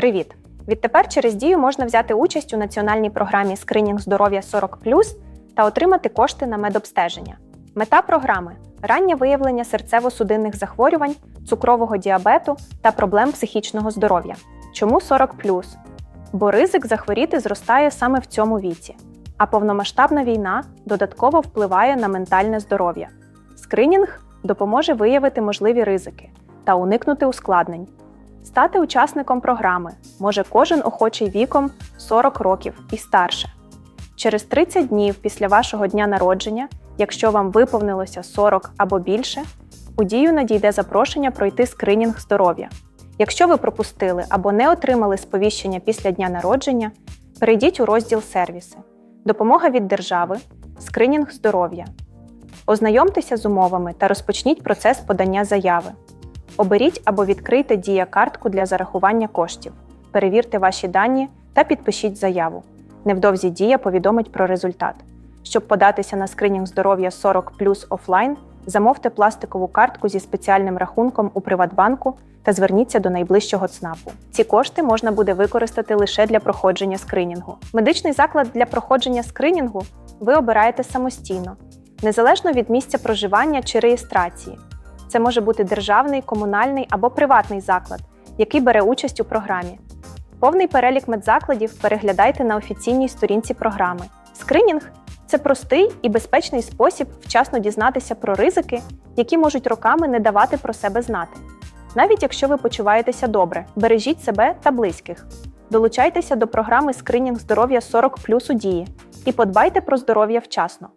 Привіт! Відтепер через дію можна взяти участь у національній програмі Скринінг здоров'я 40 та отримати кошти на медобстеження. Мета програми раннє виявлення серцево-судинних захворювань, цукрового діабету та проблем психічного здоров'я. Чому 40 Бо ризик захворіти зростає саме в цьому віці, а повномасштабна війна додатково впливає на ментальне здоров'я. Скринінг допоможе виявити можливі ризики та уникнути ускладнень. Стати учасником програми може кожен охочий віком 40 років і старше. Через 30 днів після вашого дня народження, якщо вам виповнилося 40 або більше, у дію надійде запрошення пройти скринінг здоров'я. Якщо ви пропустили або не отримали сповіщення після дня народження, перейдіть у розділ Сервіси, допомога від держави, скринінг здоров'я. Ознайомтеся з умовами та розпочніть процес подання заяви. Оберіть або відкрийте дія картку для зарахування коштів. Перевірте ваші дані та підпишіть заяву. Невдовзі дія повідомить про результат. Щоб податися на скринінг здоров'я 40 офлайн, замовте пластикову картку зі спеціальним рахунком у Приватбанку та зверніться до найближчого ЦНАПу. Ці кошти можна буде використати лише для проходження скринінгу. Медичний заклад для проходження скринінгу ви обираєте самостійно, незалежно від місця проживання чи реєстрації. Це може бути державний, комунальний або приватний заклад, який бере участь у програмі. Повний перелік медзакладів переглядайте на офіційній сторінці програми. Скринінг це простий і безпечний спосіб вчасно дізнатися про ризики, які можуть роками не давати про себе знати. Навіть якщо ви почуваєтеся добре, бережіть себе та близьких. Долучайтеся до програми Скринінг здоров'я 40 у дії і подбайте про здоров'я вчасно.